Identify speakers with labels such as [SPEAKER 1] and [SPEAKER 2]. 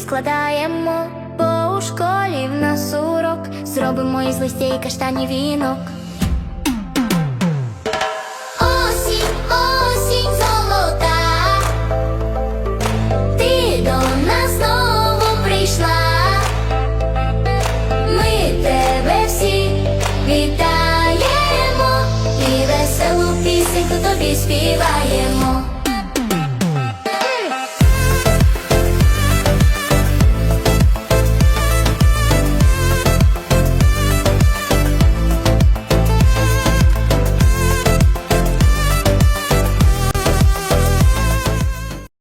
[SPEAKER 1] складаємо, бо у школі в нас урок зробимо із листя і каштані вінок. Осінь, осінь золота, ти до нас знову прийшла. Ми тебе всі вітаємо і веселу пісеньку тобі співаємо.